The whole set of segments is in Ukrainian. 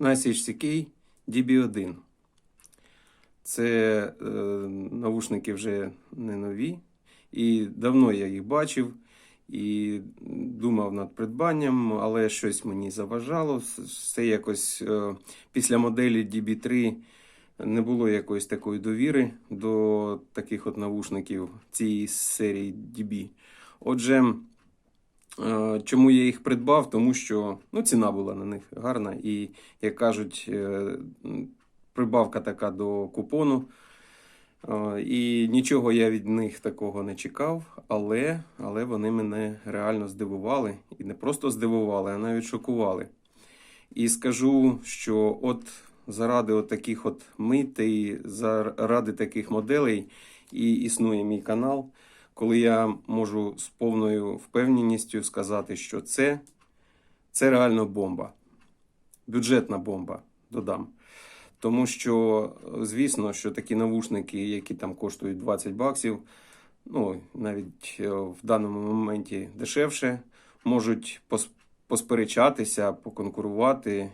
на CK DB1. Це е, навушники вже не нові, і давно я їх бачив і думав над придбанням, але щось мені заважало. Все якось е, після моделі DB3 не було якоїсь такої довіри до таких от навушників цієї серії DB. Отже, чому я їх придбав? Тому що ну, ціна була на них гарна, і, як кажуть, е, прибавка така до купону. Е, І нічого я від них такого не чекав, але, але вони мене реально здивували. І не просто здивували, а навіть шокували. І скажу, що от заради от таких от митей, заради таких моделей і існує мій канал, коли я можу з повною впевненістю сказати, що це, це реально бомба. Бюджетна бомба, додам. Тому що, звісно, що такі навушники, які там коштують 20 баксів, ну, навіть е, в даному моменті дешевше, можуть посперечатися, поконкурувати.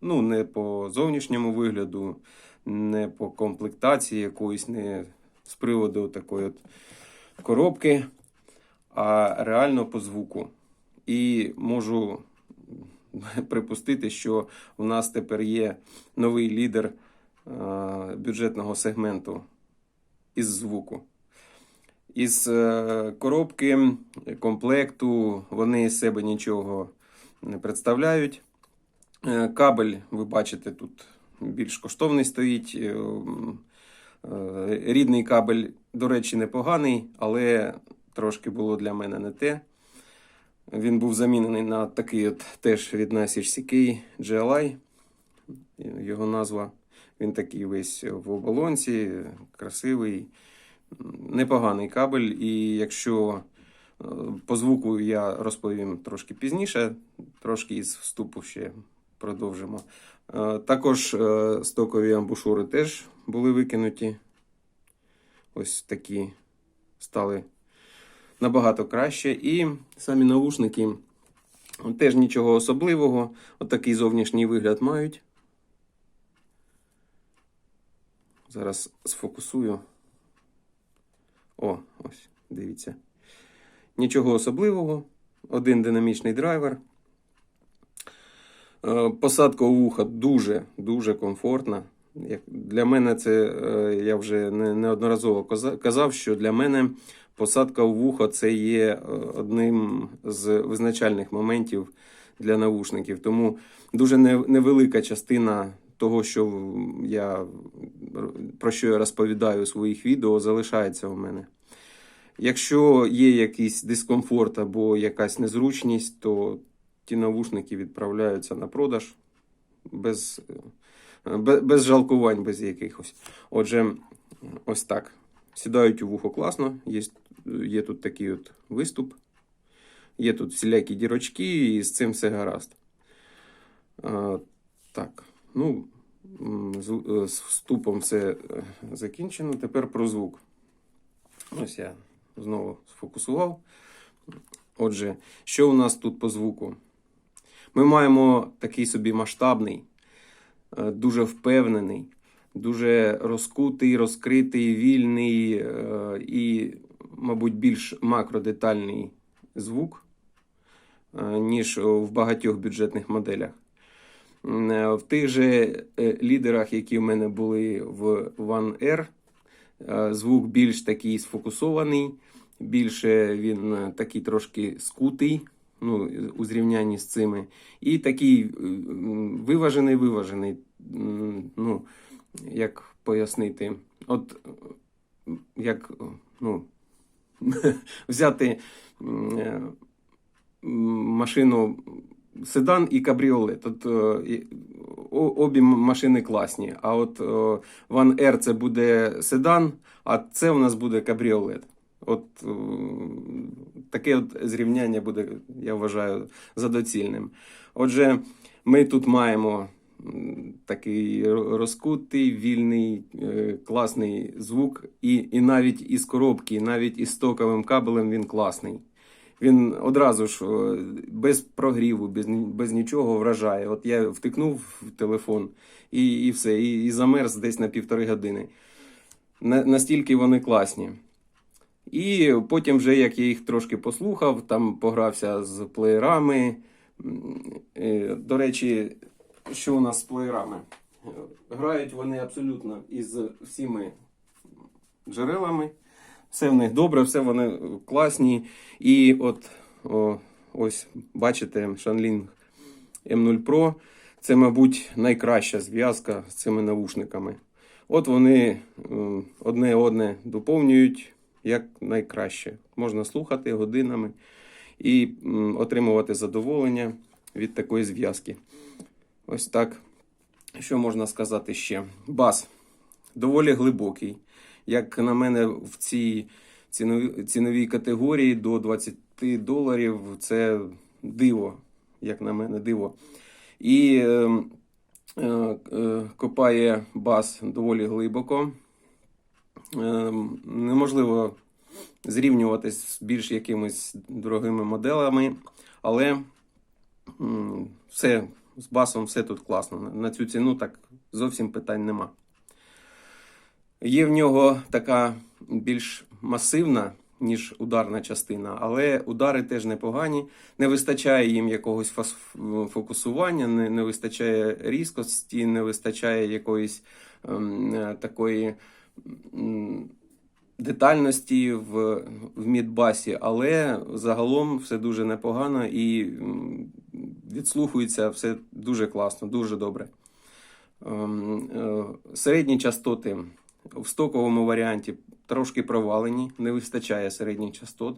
Ну, не по зовнішньому вигляду, не по комплектації якоїсь, не з приводу такої от коробки, а реально по звуку. І можу припустити, що у нас тепер є новий лідер бюджетного сегменту із звуку. Із е, коробки, комплекту вони з себе нічого не представляють. Е, Кабель, ви бачите, тут більш коштовний стоїть. Е, Рідний кабель, до речі, непоганий, але трошки було для мене не те. Він був замінений на такий от теж від Message CK GLI. Його назва. Він такий весь в оболонці, красивий, непоганий кабель. І якщо е, по звуку я розповім трошки пізніше, трошки із вступу ще продовжимо. Е, Також е, стокові амбушури теж були викинуті. Ось такі стали набагато краще. І самі навушники теж нічого особливого. Отакий зовнішній вигляд мають. Зараз сфокусую. О, ось, дивіться. Нічого особливого. Один динамічний драйвер. Е, Посадка у вуха дуже-дуже комфортна. Для мене це е, я вже неодноразово казав, що для мене посадка у вухо це є е, одним з визначальних моментів для навушників. Тому дуже невелика частина того, що я про що я розповідаю у своїх відео, залишається у мене. Якщо є якийсь дискомфорт або якась незручність, то ті навушники відправляються на продаж без, без, жалкувань, без якихось. Отже, ось так. Сідають у вухо класно, є, є тут такий от виступ, є тут всілякі дірочки, і з цим все гаразд. А, так, ну, з, е, з вступом все е, закінчено. Тепер про звук. Ось я знову сфокусував. Отже, що у нас тут по звуку? Ми маємо такий собі масштабний, дуже впевнений, дуже розкутий, розкритий, вільний е, і, мабуть, більш макродетальний звук, е, ніж в багатьох бюджетних моделях. Е, В тих же е, лідерах, які в мене були в One R, е, звук більш такий сфокусований, більше він е, такий трошки скутий, ну, у зрівнянні з цими. І такий е, виважений, виважений. Ну, як пояснити? От е, як ну, взяти е, машину седан і кабріолет. От, е, обі машини класні. А от е, One R це буде седан, а це у нас буде кабріолет. От е, таке от зрівняння буде, я вважаю, за доцільним. Отже, ми тут маємо такий розкутий, вільний, е, класний звук, і, і навіть із коробки, навіть із стоковим кабелем він класний. Він одразу ж без прогріву, без, без нічого вражає. От я втикнув в телефон і, і все, і, і замерз десь на півтори години. На, настільки вони класні. І потім, вже як я їх трошки послухав, там погрався з плеєрами. Е, До речі, що у нас з плеєрами? Грають вони абсолютно із всіми джерелами. Все в них добре, все вони класні. І от о, ось бачите, Shanling M0 Pro. Це, мабуть, найкраща зв'язка з цими навушниками. От вони одне одне доповнюють як найкраще. Можна слухати годинами і отримувати задоволення від такої зв'язки. Ось так. Що можна сказати ще? Бас доволі глибокий. Як на мене, в цій ціновій, категорії до 20 доларів це диво, як на мене, диво. І е, е, е, копає бас доволі глибоко. Е, неможливо зрівнюватись з більш якимись дорогими моделями, але все з басом все тут класно. На- цю ціну так зовсім питань нема. Є в нього така більш масивна, ніж ударна частина, але удари теж непогані. Не вистачає їм якогось фокусування, не, не вистачає різкості, не вистачає якоїсь ем, такої детальності в, в мідбасі, але загалом все дуже непогано і відслухується все дуже класно, дуже добре. Ем, е, Середні частоти в стоковому варіанті трошки провалені, не вистачає середніх частот,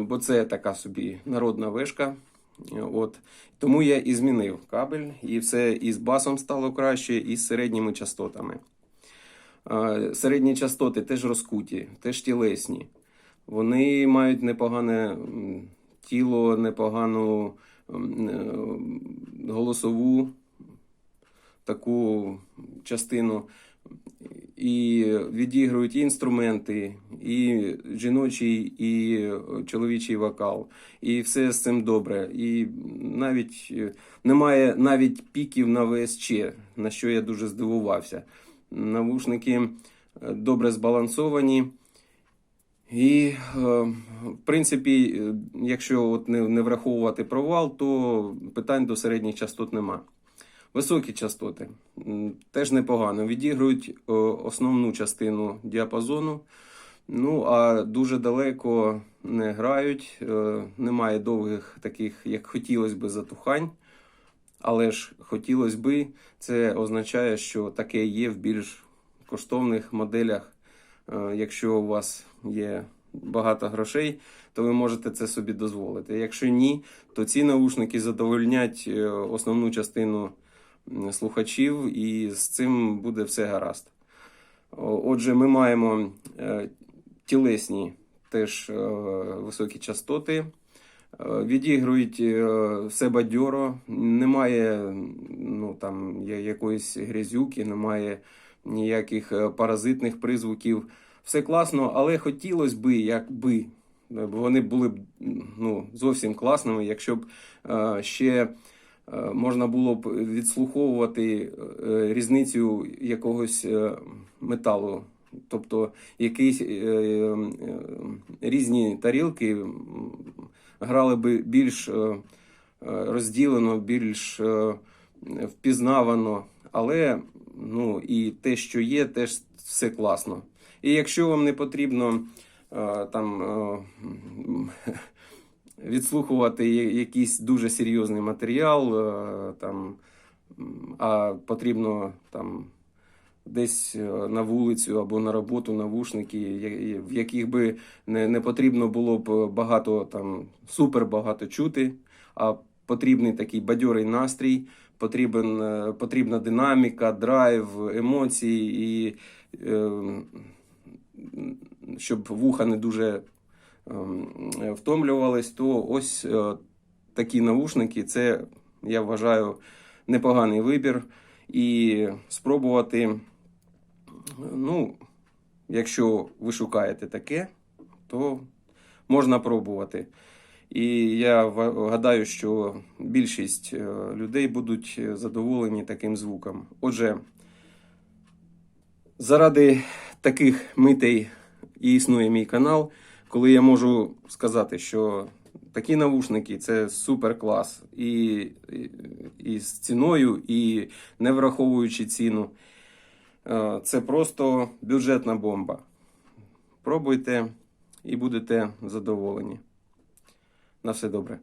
бо це така собі народна вишка. Е, От. Тому я і змінив кабель, і все і з басом стало краще, і з середніми частотами. Середні частоти теж розкуті, теж тілесні. Вони мають непогане тіло, непогану е, голосову таку частину. І відігрують і інструменти, і жіночий, і чоловічий вокал, і все з цим добре. І навіть е, немає навіть піків на ВСЧ, на що я дуже здивувався. Навушники е, добре збалансовані. І, е, в принципі, е, якщо от не, враховувати провал, то питань до середніх частот нема. Високі частоти теж непогано. Відігрують основну частину діапазону. Ну, а дуже далеко не грають. Немає довгих таких, як хотілося би, затухань. Але ж хотілося би, це означає, що таке є в більш коштовних моделях. Е, Якщо у вас є багато грошей, то ви можете це собі дозволити. Якщо ні, то ці наушники задовольнять е, основну частину слухачів, і з цим буде все гаразд. Отже, ми маємо е, тілесні теж високі частоти. Е, Відігрують е, все бадьоро, немає ну, там, якоїсь грязюки, немає ніяких е, паразитних призвуків. Все класно, але хотілося б, якби е, вони були б ну, зовсім класними, якщо б е, ще е, можна було б відслуховувати е, різницю якогось е, металу. Тобто якісь е, е, різні тарілки грали би більш е, е, розділено, більш е, впізнавано, але ну, і те, що є, теж все класно. І якщо вам не потрібно там відслухувати якийсь дуже серйозний матеріал, там, а потрібно там десь е, на вулицю або на роботу навушники, в яких би не, не потрібно було б багато там супер багато чути, а потрібний такий бадьорий настрій, потрібен, е, потрібна динаміка, драйв, емоції, і е, щоб вуха не дуже ем, втомлювались, то ось е, такі навушники це, я вважаю, непоганий вибір. І спробувати, ну, якщо ви шукаєте таке, то можна пробувати. І я гадаю, що більшість е, людей будуть е, задоволені таким звуком. Отже, заради таких митей і існує мій канал, коли я можу сказати, що такі навушники це супер клас. І, і, і з ціною, і не враховуючи ціну. Е, Це просто бюджетна бомба. Пробуйте і будете задоволені. На все добре.